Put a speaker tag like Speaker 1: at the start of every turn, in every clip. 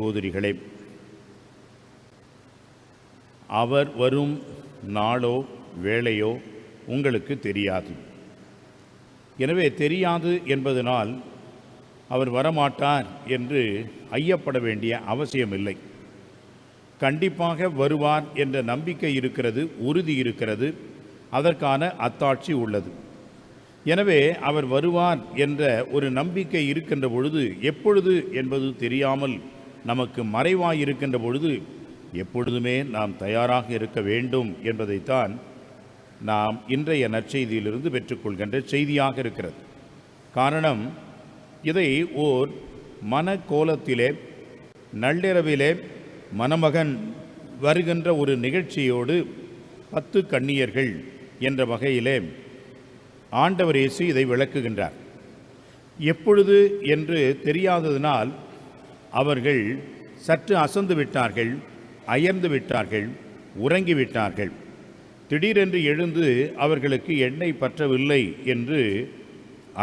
Speaker 1: சகோதரிகளே அவர் வரும் நாளோ வேளையோ உங்களுக்கு தெரியாது. எனவே தெரியாது என்பதனால் அவர் வரமாட்டார் என்று ஐயப்பட வேண்டிய அவசியமில்லை. கண்டிப்பாக வருவார் என்ற நம்பிக்கை இருக்கிறது உறுதி இருக்கிறது அதற்கான அத்தாட்சி உள்ளது. எனவே அவர் வருவார் என்ற ஒரு நம்பிக்கை இருக்கின்ற பொழுது எப்பொழுது என்பது தெரியாமல் நமக்கு மறைவாய் இருக்கின்ற பொழுது எப்பொழுதுமே நாம் தயாராக இருக்க வேண்டும் என்பதைத்தான் நாம் இன்றைய நற்செய்தியிலிருந்து பெற்றுக்கொள்கின்ற செய்தியாக இருக்கிறது. காரணம் இதை ஓர் மனக்கோலத்திலே நள்ளிரவிலே மணமகன் வருகின்ற ஒரு நிகழ்ச்சியோடு பத்து கண்ணியர்கள் என்ற வகையிலே ஆண்டவர் இயேசு இதை விளக்குகின்றார். எப்பொழுது என்று தெரியாததினால் அவர்கள் சற்று அசந்து விட்டார்கள் அயர்ந்து விட்டார்கள் உறங்கி விட்டார்கள். திடீரென்று எழுந்து அவர்களுக்கு எண்ணெய் பற்றவில்லை என்று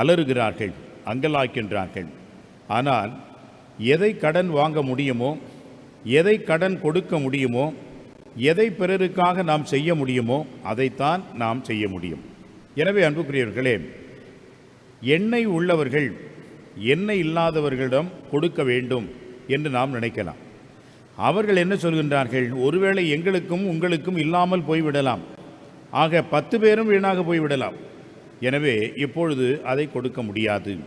Speaker 1: அலறுகிறார்கள் அங்கலாய்க்கின்றார்கள். ஆனால் எதை கடன் வாங்க முடியுமோ எதை கடன் கொடுக்க முடியுமோ எதை பிறருக்காக நாம் செய்ய முடியுமோ அதைத்தான் நாம் செய்ய முடியும். எனவே அன்புக்குரியவர்களே எண்ணெய் உள்ளவர்கள் எண்ணெய் இல்லாதவர்களிடம் கொடுக்க வேண்டும். என்று நாம் நினைக்கலாம். அவர்கள் என்ன சொல்கின்றார்கள்? ஒருவேளை எங்களுக்கும் உங்களுக்கும் இல்லாமல் போய்விடலாம். ஆக பத்து பேரும் வீணாக போய்விடலாம். எனவே இப்பொழுது அதை கொடுக்க முடியாது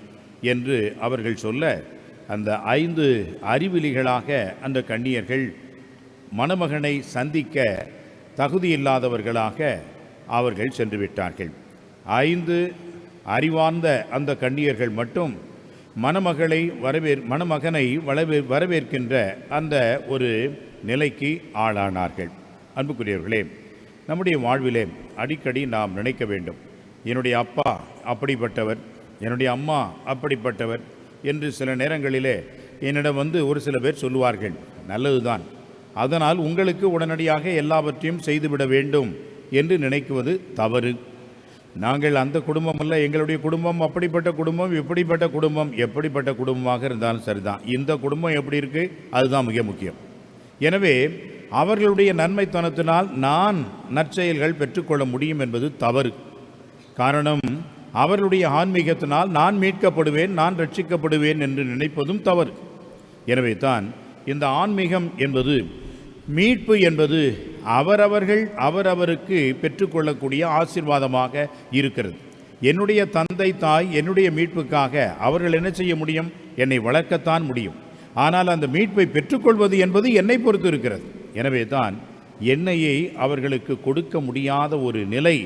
Speaker 1: என்று அவர்கள் சொல்ல அந்த ஐந்து அறிவிலிகளாக அந்த கண்ணியர்கள் மணமகனை சந்திக்க தகுதியில்லாதவர்களாக அவர்கள் சென்று விட்டார்கள் ஐந்து அறிவார்ந்த அந்த கண்ணியர்கள் மட்டும் மணமகளை வரவேற் மணமகனை வரவே வரவேற்கின்ற அந்த ஒரு நிலைக்கு ஆளானார்கள். அன்புக்குரியவர்களே நம்முடைய வாழ்விலே அடிக்கடி நாம் நினைக்க வேண்டும் என்னுடைய அப்பா அப்படிப்பட்டவர் என்னுடைய அம்மா அப்படிப்பட்டவர் என்று சில நேரங்களிலே என்னிடம் வந்து ஒரு சில பேர் சொல்லுவார்கள். நல்லதுதான். அதனால் உங்களுக்கு உடனடியாக எல்லாவற்றையும் செய்துவிட வேண்டும் என்று நினைக்குவது தவறு. நாங்கள் அந்த குடும்பம் அல்ல எங்களுடைய குடும்பம் அப்படிப்பட்ட குடும்பம் இப்படிப்பட்ட குடும்பம் எப்படிப்பட்ட குடும்பமாக இருந்தாலும் சரிதான். இந்த குடும்பம் எப்படி இருக்கு? அதுதான் மிக முக்கியம். எனவே அவர்களுடைய நன்மைத்தனத்தினால் நான் நற்செயல்கள் பெற்றுக்கொள்ள முடியும் என்பது தவறு. காரணம் அவர்களுடைய ஆன்மீகத்தினால் நான் மீட்கப்படுவேன் நான் ரட்சிக்கப்படுவேன் என்று நினைப்பதும் தவறு. எனவே தான் இந்த ஆன்மீகம் என்பது மீட்பு என்பது அவரவர்கள் அவரவருக்கு பெற்றுக்கொள்ளக்கூடிய ஆசீர்வாதமாக இருக்கிறது. என்னுடைய தந்தை தாய் என்னுடைய மீட்புக்காக அவர்கள் என்ன செய்ய முடியும்? என்னை வளர்க்கத்தான் முடியும். ஆனால் அந்த மீட்பை பெற்றுக்கொள்வது என்பது என்னை பொறுத்து இருக்கிறது. எனவே தான் என்னையை அவர்களுக்கு கொடுக்க முடியாத ஒரு நிலை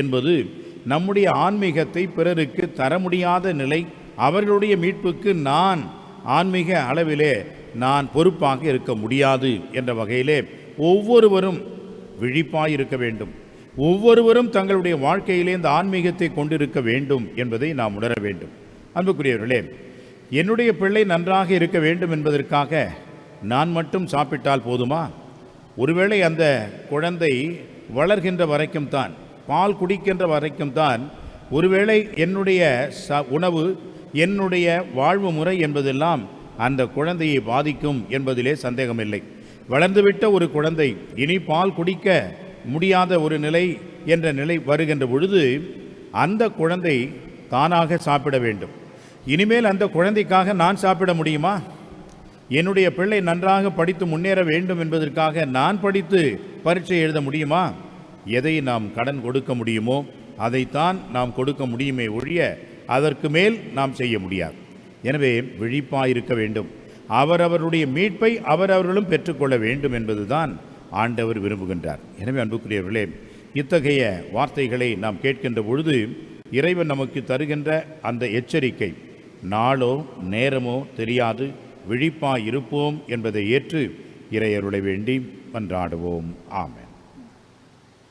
Speaker 1: என்பது நம்முடைய ஆன்மீகத்தை பிறருக்கு தர முடியாத நிலை. அவர்களுடைய மீட்புக்கு நான் ஆன்மீக அளவிலே நான் பொறுப்பாக இருக்க முடியாது என்ற வகையிலே ஒவ்வொருவரும் விழிப்பாய் இருக்க வேண்டும். ஒவ்வொருவரும் தங்களுடைய வாழ்க்கையிலே இந்த ஆன்மீகத்தை கொண்டிருக்க வேண்டும் என்பதை நாம் உணர வேண்டும். அன்புக்குரியவர்களே என்னுடைய பிள்ளை நன்றாக இருக்க வேண்டும் என்பதற்காக நான் மட்டும் சாப்பிட்டால் போதுமா? ஒருவேளை அந்த குழந்தை வளர்கின்ற வரைக்கும் தான் பால் குடிக்கின்ற வரைக்கும் தான் ஒருவேளை என்னுடைய ச உணவு என்னுடைய வாழ்வு முறை என்பதெல்லாம் அந்த குழந்தையை பாதிக்கும் என்பதிலே சந்தேகமில்லை. வளர்ந்துவிட்ட ஒரு குழந்தை இனி பால் குடிக்க முடியாத ஒரு நிலை என்ற நிலை வருகின்ற பொழுது அந்த குழந்தை தானாக சாப்பிட வேண்டும். இனிமேல் அந்த குழந்தைக்காக நான் சாப்பிட முடியுமா? என்னுடைய பிள்ளை நன்றாக படித்து முன்னேற வேண்டும் என்பதற்காக நான் படித்து பரீட்சை எழுத முடியுமா? எதை நாம் கடன் கொடுக்க முடியுமோ அதைத்தான் நாம் கொடுக்க முடியுமே ஒழிய அதற்கு மேல் நாம் செய்ய முடியாது. எனவே விழிப்பாயிருக்க வேண்டும். அவரவருடைய மீட்பை அவரவர்களும் பெற்றுக்கொள்ள வேண்டும் என்பதுதான் ஆண்டவர் விரும்புகின்றார். எனவே அன்புக்குரியவர்களே இத்தகைய வார்த்தைகளை நாம் கேட்கின்ற பொழுது இறைவன் நமக்கு தருகின்ற அந்த எச்சரிக்கை நாளோ நேரமோ தெரியாது விழிப்பாய் இருப்போம் என்பதை ஏற்று இறையருளை வேண்டி மன்றாடுவோம். ஆமென்.